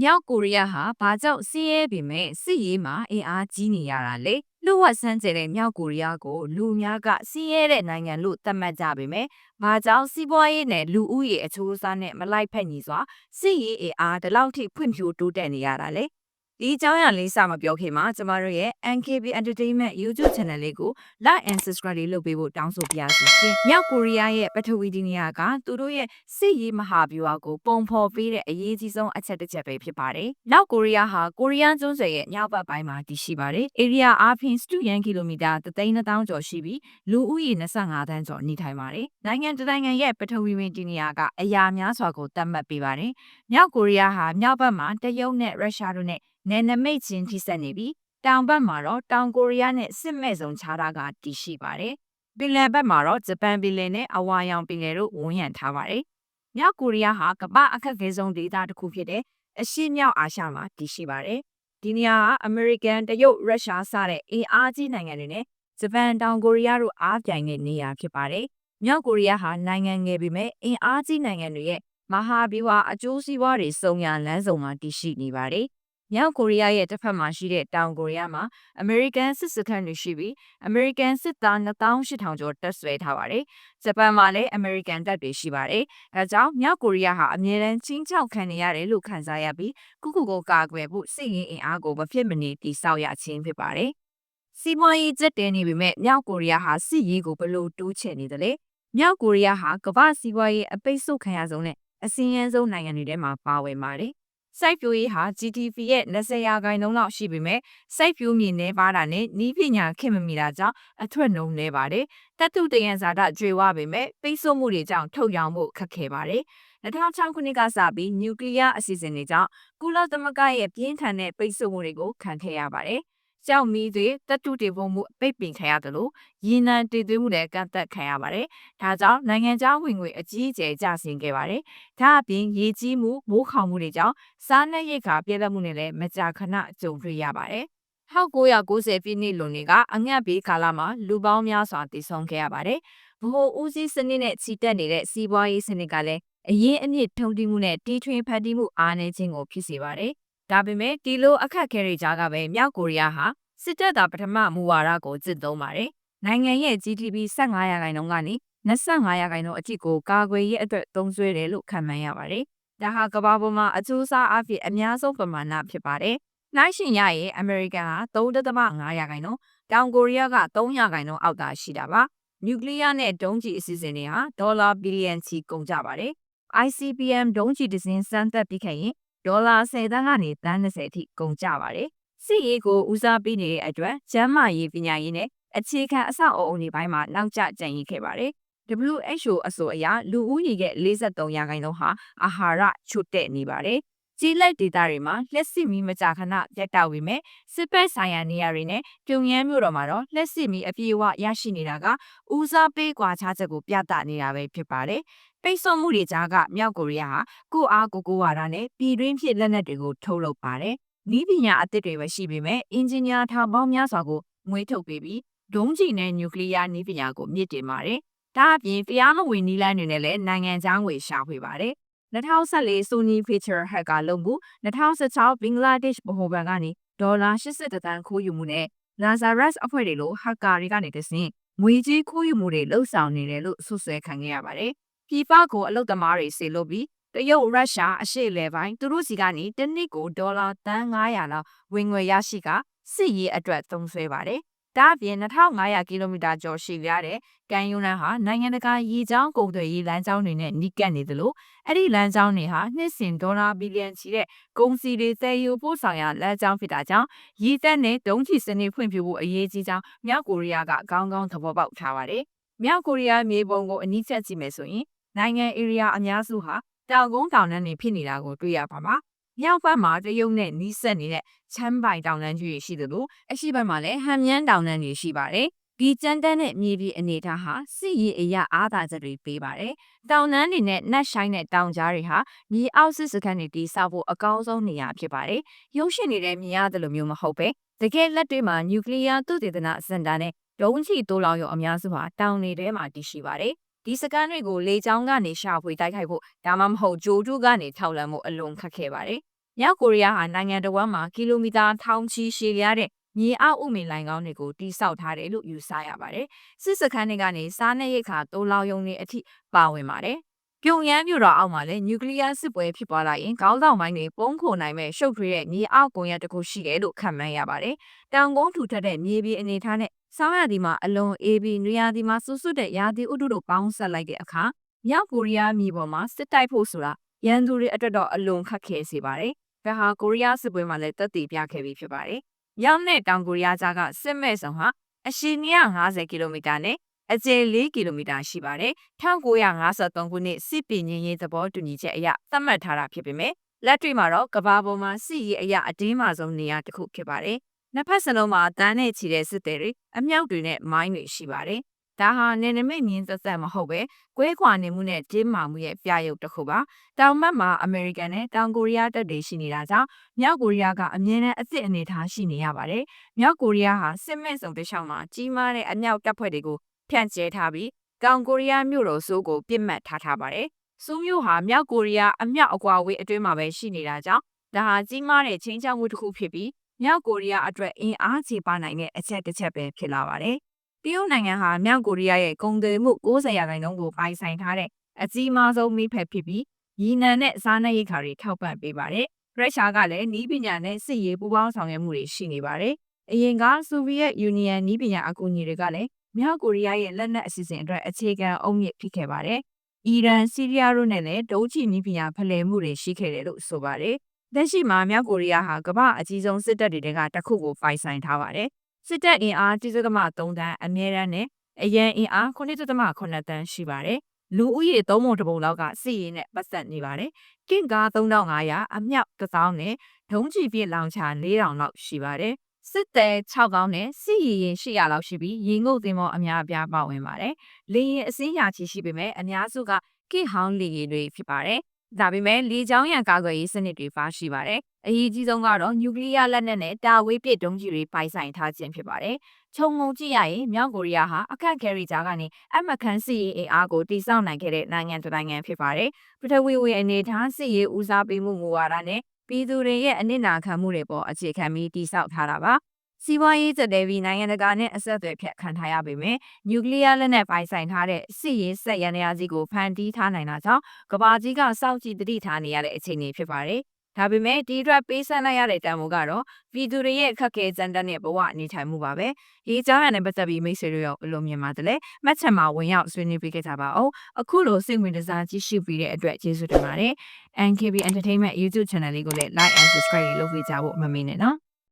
မြောက်ကိုရီးယားဟာဘာကြောင့်စီးရဲပေမဲ့စစ်ရေးမှာအင်အားကြီးနေရတာလဲလူဝတ်ဆန်းကျတဲ့မြောက်ကိုရီးယားကိုလူအများကစီးရဲတဲ့နိုင်ငံလို့သတ်မှတ်ကြပေမဲ့ဘာကြောင့်စီးပွားရေးနဲ့လူဦးရေအချိုးအစားနဲ့မလိုက်ဖက်ညီစွာစစ်ရေးအင်အားဒီလောက်ထိဖွံ့ဖြိုးတိုးတက်နေရတာလဲ ဒီအကြောင်းအရာလေးစမပြောခင်မှာကျမတို့ရဲ့ NKB Entertainment YouTube Channel လေးကို Like and Subscribe လေးလုပ်ပေးဖို့တောင်းဆိုပါရစေရှင်။မြောက်ကိုရီးယားရဲ့ပထဝီဒီနေရာကသူတို့ရဲ့စစ်ရေးမဟာဗျူဟာကိုပုံဖော်ပေးတဲ့အရေးကြီးဆုံးအချက်တစ်ချက်ပဲဖြစ်ပါတယ်။မြောက်ကိုရီးယားဟာကိုရီးယားကျွန်းဆွယ်ရဲ့ညောက်ဘက်ပိုင်းမှာတည်ရှိပါတယ်။ area အားဖြင့်စတုရန်ကီလိုမီတာ3,000ကျော်ရှိပြီးလူဦးရေ25တန်းကျော်နေထိုင်ပါတယ်။နိုင်ငံတစ်နိုင်ငံရဲ့ပထဝီဝင်ဒီနေရာကအရာများစွာကိုသတ်မှတ်ပေးပါတယ်။မြောက်ကိုရီးယားဟာမြောက်ဘက်မှာတရုတ်နဲ့ရုရှားတို့နဲ့ နယ်နိမိတ်ချင်းထိစပ်နေပြီးတောင်ဘက်မှာတော့တောင်ကိုရီးယားနဲ့စစ်မဲ့စုံခြားတာကတည်ရှိပါတယ်။ပင်လယ်ဘက်မှာတော့ဂျပန်ပင်လယ်နဲ့အဝါရောင်ပင်လယ်တို့ဝန်းရံထားပါတယ်။မြောက်ကိုရီးယားဟာကမ္ဘာအခက်အခဲဆုံးဒေသတစ်ခုဖြစ်တဲ့အရှေ့မြောက်အာရှမှာတည်ရှိပါတယ်။ဒီနေရာကအမေရိကန်တရုတ်ရုရှားစတဲ့အင်အားကြီးနိုင်ငံတွေနဲ့ဂျပန်တောင်ကိုရီးယားတို့အားပြိုင်တဲ့နေရာဖြစ်ပါတယ်။မြောက်ကိုရီးယားဟာနိုင်ငံငယ်ပေမဲ့အင်အားကြီးနိုင်ငံတွေရဲ့မဟာဗျူဟာအကျိုးစီးပွားတွေစုံရလမ်းစုံမှာတည်ရှိနေပါတယ်။ မြောက်ကိုရီးယားရဲ့တစ်ဖက်မှာရှိတဲ့တောင်ကိုရီးယားမှာအမေရိကန်စစ်စခန်းတွေရှိပြီးအမေရိကန်စစ်သား2800ကျော်တပ်ဆွဲထားပါတယ်။ဂျပန်မှာလည်းအမေရိကန်တပ်တွေရှိပါတယ်။ဒါကြောင့်မြောက်ကိုရီးယားဟာအမြဲတမ်းချင်းချောက်ခံနေရတယ်လို့ခံစားရပြီးကုကုကိုကာကွယ်ဖို့စစ်ရေးအင်အားကိုမဖြစ်မနေတည်ဆောက်ရခြင်းဖြစ်ပါတယ်။စီးပွားရေးကျက်တဲနေပေမဲ့မြောက်ကိုရီးယားဟာစစ်ရေးကိုဘလို့တိုးချဲ့နေတယ်လေ။မြောက်ကိုရီးယားဟာကမ္ဘာစီးပွားရေးအပိတ်ဆို့ခံရဆုံးနဲ့အစင်းရန်ဆုံးနိုင်ငံတွေထဲမှာပါဝင်ပါတယ်။ စိုက်ပျိုးရေးဟာ GDP ရဲ့20ရာခိုင်နှုန်းလောက်ရှိပေမဲ့စိုက်ပျိုးမြေနေပါတာနဲ့နီးပညာခင်မမီတာကြောင့်အထွက်နှုန်းနေပါတယ်။တတုတယံဇာတကျွေဝပေမဲ့ပိတ်ဆို့မှုတွေကြောင့်ထုတ်ရောင်းဖို့ခက်ခဲပါတယ်။2006ခုနှစ်ကစပြီးနျူကလ িয়ার အစီအစဉ်တွေကြောင့်ကုလသမဂ္ဂရဲ့ပြင်းထန်တဲ့ပိတ်ဆို့မှုတွေကိုခံခဲ့ရပါတယ်။ ကြောက်မီးတွေတက်တုတေပုံမှုပိတ်ပင်ခံရတယ်လို့ရေနံတည်သွင်းမှုနဲ့ကန့်သက်ခံရပါတယ်။ဒါကြောင့်နိုင်ငံခြားဝင်ငွေအကြီးအကျယ်ကျဆင်းခဲ့ပါတယ်။ဒါအပြင်ရေကြီးမှုမိုးခေါင်မှုတွေကြောင့်စားနပ်ရိက္ခာပြည့်တတ်မှုနဲ့လည်းမကြာခဏကြုံတွေ့ရပါတယ်။1990ပြည့်နှစ်လွန်တွေကအငတ်ဘေးကာလမှာလူပေါင်းများစွာတည်ဆုံခဲ့ရပါတယ်။ဘိုးဦးစီးစနစ်နဲ့ချီတက်နေတဲ့စီးပွားရေးစနစ်ကလည်းအရင်အမြင့်ထုံတီးမှုနဲ့တီထွင်ဖန်တီးမှုအားနည်းခြင်းကိုဖြစ်စေပါတယ်ဒါပေမဲ့ဒီလိုအခက်အခဲတွေကြားကပဲမြောက်ကိုရီးယားဟာ စစ်တပ်သားပထမမူဝါဒကိုကျင့်သုံးပါတယ်။နိုင်ငံရဲ့ GDP 15ရာခိုင်နှုန်းကနေ25ရာခိုင်နှုန်းအထိကိုကာကွယ်ရေးအတွက်သုံးစွဲတယ်လို့ခန့်မှန်းရပါတယ်။ဒါဟာကမ္ဘာပေါ်မှာအကျိုးစားအဖြစ်အများဆုံးပမာဏဖြစ်ပါတယ်။နိုင်ရှင်ရရဲ့အမေရိကန်ဟာ3.5ရာခိုင်နှုန်းတောင်ကိုရီးယားက3ရာခိုင်နှုန်းအောက်သာရှိတာပါ။နျူကလ িয়ার နဲ့ဒုံးကျည်အစီအစဉ်တွေဟာဒေါ်လာဘီလီယံချီကုန်ကြပါတယ်။ ICBM ဒုံးကျည်တစ်စင်းစမ်းသပ်ပြီးခဲ့ရင်ဒေါ်လာ10သန်းကနေတန်း20အထိကုန်ကြပါတယ်။ စစ်ရေးကိုဦးစားပေးနေတဲ့အတွက်ကျန်းမာရေးပညာရေးနဲ့အခြေခံအဆောက်အအုံတွေပိုင်းမှာနောက်ကျကျန်ရစ်ခဲ့ပါတယ်။ WHO အဆိုအရလူဦးရေရဲ့53ရာခိုင်နှုန်းဟာအာဟာရချွတ်တဲ့နေပါတယ်။ကြီးလက်ဒေတာတွေမှာလက်စစ်မီးမကြာခဏပြတ်တောက်ဝေမဲ့စစ်ပတ်ဆိုင်ရာနေရာတွေနဲ့ပြုံရမ်းမြို့တော်မှာတော့လက်စစ်မီးအပြည့်အဝရရှိနေတာကဦးစားပေးကွာခြားချက်ကိုပြသနေတာပဲဖြစ်ပါတယ်။ပိတ်ဆို့မှုတွေကြားကမြောက်ကိုရီးယားဟာကိုအားကိုကိုဝါဒနဲ့ပြည်တွင်းဖြစ်လက်နက်တွေကိုထုတ်လုပ်ပါတယ်။ ဤပညာအသစ်တွေပဲရှိပေမဲ့အင်ဂျင်နီယာထောင်ပေါင်းများစွာကိုငွေထုတ်ပေးပြီးဒုံးကျည်နဲ့နျူကလ িয়ার နည်းပညာကိုမြင့်တင်ပါတယ်။ဒါအပြင်တရားမဝင်နည်းလမ်းတွေနဲ့လည်းနိုင်ငံခြားငွေရှာဖွေပါတယ်။2014 Sony Picture Hacker လုံမှု2016ဘင်္ဂလားဒေ့ရှ်ဗဟိုဘဏ်ကနေဒေါ်လာ80တန်းခိုးယူမှုနဲ့ Lazarus အဖွဲ့တွေလို hacker တွေကနေတဆင့်ငွေကြေးခိုးယူမှုတွေလှုပ်ဆောင်နေတယ်လို့ဆွဆွဲခံခဲ့ရပါတယ်။ပြည်ပကိုအလုတ်သမားတွေဆေလို့ပြီး တရုတ်ရုရှားအရှေ့လေပိုင်းသူတို့စီကနေတနစ်ကိုဒေါ်လာတန်း900လောက်ဝင်ငွေရရှိကစစ်ရေးအတွက်သုံးစွဲပါတယ်။ဒါ့အပြင်2500ကီလိုမီတာကျော်ရှည်ရတဲ့ကန်ယူနန်ဟာနိုင်ငံတကာရေကြောင်းကုန်သွယ်ရေးလမ်းကြောင်းတွေနဲ့နှိကပ်နေသလိုအဲ့ဒီလမ်းကြောင်းတွေဟာနှစ်စဉ်ဒေါ်လာဘီလီယံချီတဲ့ကုန်စည်တွေသယ်ယူပို့ဆောင်ရာလမ်းကြောင်းဖြစ်တာကြောင့်ရည်သက်နဲ့ဒုံးချီစနစ်ဖွံ့ဖြိုးဖို့အရေးကြီးကြောင်းမြောက်ကိုရီးယားကကောင်းကောင်းသဘောပေါက်ထားပါတယ်။မြောက်ကိုရီးယားမြေပုံကိုအနည်းချက်ကြည့်မယ်ဆိုရင်နိုင်ငံဧရိယာအများစုဟာ တောင်ကုန်းတောင်တန်းတွေဖြစ်နေတာကိုတွေ့ရပါမှာ။မြောက်ဘက်မှာတရုတ်နဲ့နီးစပ်နေတဲ့ချမ်းပိုင်တောင်တန်းကြီးတွေရှိသလိုအရှိဘက်မှာလည်းဟန်မြန်းတောင်တန်းတွေရှိပါတယ်။ဒီကျန်းတန်းတဲ့မြေပြည်အနေထားဟာစစ်ရေးအရာအားသာချက်တွေပေးပါတယ်။တောင်တန်းတွေနဲ့နတ်ဆိုင်တဲ့တောင်ကြားတွေဟာမြေအောက်စစ်စခန်းတွေတည်ဆောက်ဖို့အကောင်းဆုံးနေရာဖြစ်ပါတယ်။ရုပ်ရှင်နေတဲ့မြင်ရတယ်လို့မျိုးမဟုတ်ပဲတကယ်လက်တွေ့မှာနျူကလ িয়ার သုတေသနစင်တာနဲ့ဒုံးချီတိုးလောင်ရုံအများစုဟာတောင်တွေထဲမှာတည်ရှိပါတယ် ဒီစကန်တွေကိုလေချောင်းကနေရှာဖွေတိုက်ခိုက်ဖို့ဒါမှမဟုတ်ဂျိုတူကနေထောက်လန့်မှုအလွန်ခက်ခဲပါတယ်မြောက်ကိုရီးယားဟာနိုင်ငံတော်ဝန်မှာကီလိုမီတာထောင်ချီရှည်ရတဲ့မြေအောက်ဥမင်လိုင်ကောင်းတွေကိုတိစောက်ထားတယ်လို့ယူဆရပါတယ်။စစ်စခန်းတွေကနေစားနပ်ရိက္ခာတိုးလောင်ယုံတွေအထိပါဝင်ပါတယ်။ ပြုံရမ်းမြို့တော်အောက်မှာလည်းနျူကလ িয়ার စစ်ပွဲဖြစ်ပွားလာရင်ခေါင်းဆောင်ပိုင်းတွေပုံခိုနိုင်မဲ့ရှုပ်ထွေးတဲ့မြေအောက်ကွန်ရက်တစ်ခုရှိတယ်လို့ခန့်မှန်းရပါတယ်။တောင်ကုန်းထူထပ်တဲ့မြေပြင်အနေထားနဲ့ဆောင်းရာသီမှာအလွန်အေးပြီးနွေရာသီမှာဆူဆွတ်တဲ့ရာသီဥတုတို့ပေါင်းဆက်လိုက်တဲ့အခါမြောက်ကိုရီးယားမြေပေါ်မှာစစ်တိုက်ဖို့ဆိုတာရန်သူတွေအတွက်တော့အလွန်ခက်ခဲစေပါတယ်။ဒါဟာကိုရီးယားစစ်ပွဲမှာလည်းတက်တည်ပြခဲ့ပြီးဖြစ်ပါတယ်။မြောက်နဲ့တောင်ကိုရီးယားကြားကစစ်မဲ့ဆောင်ဟာအရှည်250ကီလိုမီတာနဲ့ အကျယ်4ကီလိုမီတာရှိပါတယ်။1953ခုနှစ်စစ်ပင်ငင်းရေးသဘောတူညီချက်အရသတ်မှတ်ထားတာဖြစ်ပေမဲ့လက်တွေ့မှာတော့ကမ္ဘာပေါ်မှာစစ်ရေးအရာအတင်းမာဆုံးနေရာတစ်ခုဖြစ်ပါတယ်။နှစ်ဖက်စလုံးမှာတန်းနဲ့ချီတဲ့စစ်သည်တွေအမြောက်တွေနဲ့မိုင်းတွေရှိပါတယ်။ဒါဟာနယ်နိမိတ်မြင်းသက်သက်မဟုတ်ပဲကွဲခွာနေမှုနဲ့တင်းမာမှုရဲ့ပြရုပ်တစ်ခုပါ။တောင်ဘက်မှာအမေရိကန်နဲ့တောင်ကိုရီးယားတပ်တွေရှိနေတာကြောင့်မြောက်ကိုရီးယားကအမြင့်နဲ့အစ်စ်အနေထားရှိနေရပါတယ်။မြောက်ကိုရီးယားဟာစစ်မဲ့စုံတစ်လျှောက်မှာကြီးမားတဲ့အမြောက်တပ်ဖွဲ့တွေကို ဖြန့်ကျဲထားပြီးတောင်ကိုရီးယားမြို့တော်ဆိုးကိုပြစ်မှတ်ထားထားပါတယ်။ဆိုးမြို့ဟာမြောက်ကိုရီးယားအမြောက်အကွာအဝေးအတွင်းမှာပဲရှိနေတာကြောင့်ဒါဟာကြီးမားတဲ့ချင်းချောက်မှုတစ်ခုဖြစ်ပြီးမြောက်ကိုရီးယားအတွက်အင်အားခြေပါနိုင်တဲ့အချက်တစ်ချက်ပဲဖြစ်လာပါတယ်။တရုတ်နိုင်ငံဟာမြောက်ကိုရီးယားရဲ့ကုန်သွယ်မှု90ရာခိုင်နှုန်းကိုပိုင်ဆိုင်ထားတဲ့အကြီးမားဆုံးမိဖက်ဖြစ်ပြီးရီနန်နဲ့စားနပ်ရိက္ခာတွေထောက်ပံ့ပေးပါတယ်။ရုရှားကလည်းနီးပညာနဲ့စစ်ရေးပူးပေါင်းဆောင်ရွက်မှုတွေရှိနေပါတယ်။အရင်ကဆိုဗီယက်ယူနီယံနီးပညာအကူအညီတွေကလည်း မြောက်ကိုရီးယားရဲ့လက်နက်အစီအစဉ်အတွက်အခြေခံအုံမြစ်ဖြစ်ခဲ့ပါတယ်။အီရန်၊ဆီးရီးယားတို့နဲ့လည်းဒုံးကျည်နီးပညာဖလှယ်မှုတွေရှိခဲ့တယ်လို့ဆိုပါတယ်။လက်ရှိမှာမြောက်ကိုရီးယားဟာကမ္ဘာအကြီးဆုံးစစ်တပ်တွေကတစ်ခုကိုပိုင်ဆိုင်ထားပါတယ်။စစ်တပ်အင်အားတိစကမ3တန်းအမြဲတမ်းနဲ့အရန်အင်အား9.8တန်းရှိပါတယ်။လူဦးရေ3ပုံတပုံလောက်ကစစ်ရေးနဲ့ပတ်သက်နေပါတယ်။ကင့်ကား3500အမြောက်1000နဲ့ဒုံးကျည်ပြည့်လောင်ချာ4000လောက်ရှိပါတယ်။ စစ်သည်6ကောင်းနဲ့စစ်ရည်ရင်800လောက်ရှိပြီးရေငုပ်သင်္ဘောအများအပြားပါဝင်ပါတယ်။လေရင်အစင်းရာချီရှိပေမဲ့အများစုကကိဟောင်းလေရင်တွေဖြစ်ပါတယ်။ဒါပေမဲ့လေကြောင်းရန်ကာကွယ်ရေးစနစ်တွေပါရှိပါတယ်။အရေးကြီးဆုံးကတော့နျူကလ িয়ার လက်နက်နဲ့တာဝေးပစ်ဒုံးကျည်တွေပိုင်ဆိုင်ထားခြင်းဖြစ်ပါတယ်။ခြုံငုံကြည့်ရရင်မြောက်ကိုရီးယားဟာအခက်ခဲရီကြားကနေအမခန်းစစ်ရေးအင်အားကိုတိစောက်နိုင်ခဲ့တဲ့နိုင်ငံတစ်နိုင်ငံဖြစ်ပါတယ်။ပထဝီဝင်အနေထားစစ်ရေးဦးစားပေးမှုမူဝါဒနဲ့ ပြည်သူတွေရဲ့အနစ်နာခံမှုတွေပေါ်အခြေခံပြီးတိစောက်ထားတာပါ။စီးပွားရေးစတဲ့ပြီးနိုင်ငံတကာနဲ့အဆက်အသွယ်ဖြတ်ခံထားရပေမဲ့နျူကလ িয়ার လက်နက်ပိုင်ဆိုင်ထားတဲ့စစ်ရေးဆက်ရန်ရာစီကိုဖန်တီးထားနိုင်တာကြောင့်ကဘာကြီးကစောင့်ကြည့်တတိထားနေရတဲ့အခြေအနေဖြစ်ပါတယ်။ ဒါပေမဲ့ဒီအတွက်ပေးဆန်းလိုက်ရတဲ့တန်ဖိုးကတော့ပြည်သူတွေရဲ့အခက်အခဲစံတက်တဲ့ဘဝအနေထိုင်မှုပါပဲ။ဒီကြောင်းရတဲ့ပတ်သက်ပြီးမိတ်ဆွေတို့ရောဘယ်လိုမြင်ပါသလဲ။မှတ်ချက်မှာဝင်ရောက်ဆွေးနွေးပေးခဲ့ကြပါအောင်။အခုလိုစိတ်ဝင်စားကြည့်ရှုပြီးတဲ့အတွက်ကျေးဇူးတင်ပါတယ်။ NKB Entertainment YouTube Channel လေးကိုလည်း Like and Subscribe လုပ်ပေးကြဖို့မမေ့နဲ့နော်။